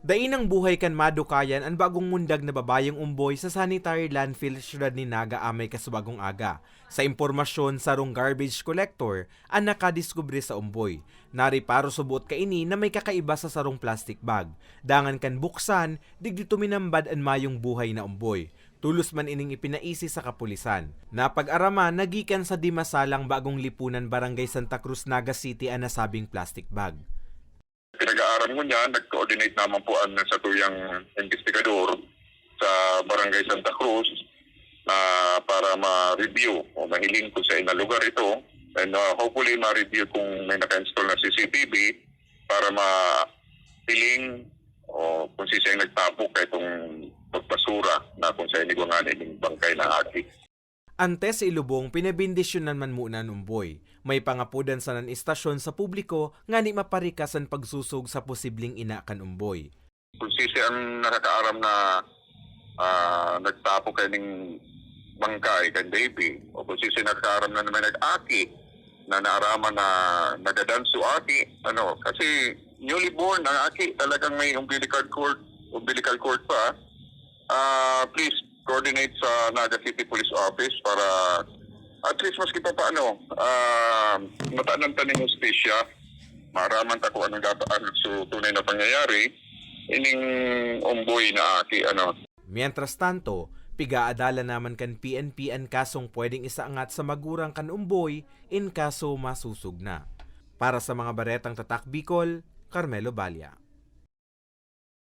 Dainang buhay kan madukayan ang bagong mundag na babayang umboy sa sanitary landfill syudad ni Naga Amay kasubagong aga. Sa impormasyon sa rong garbage collector, ang nakadiskubre sa umboy. Nari paro subot kaini na may kakaiba sa sarong plastic bag. Dangan kan buksan, digdi tuminambad ang mayong buhay na umboy. Tulos man ining ipinaisi sa kapulisan. Napag-araman, nagikan sa dimasalang bagong lipunan barangay Santa Cruz, Naga City ang nasabing plastic bag. Pinag-aaral mo niya, nag-coordinate naman po ang sa tuyang investigador sa Barangay Santa Cruz na para ma-review o mahiling ko sa ina lugar ito and uh, hopefully ma-review kung may naka-install na CCTV para ma-piling o kung si siya nagtapok itong pagpasura na kung sa inigwangan yung bangkay na aki. Antes sa ilubong, pinabindisyonan man muna ng umboy. May pangapudan sa nan istasyon sa publiko nga ni maparikasan pagsusog sa posibleng ina kan umboy. kung ang nakakaaram na ah, nagtapo kay ning bangkay kay baby o kung sisi nakakaaram na naman nag-aki na naaraman na nagadanso aki ano kasi newly born ang aki talagang may umbilical cord umbilical cord pa ah please coordinate sa Naga City Police Office para at least maski pa paano ah mataanan ta ning hustisya maaraman ta kung anong dapat so tunay na pangyayari ining umboy na aki ano Mientras tanto, pigaadala naman kan PNP ang kasong pwedeng isaangat sa magurang kan umboy in kaso masusog na. Para sa mga baretang tatak Bicol, Carmelo Balya.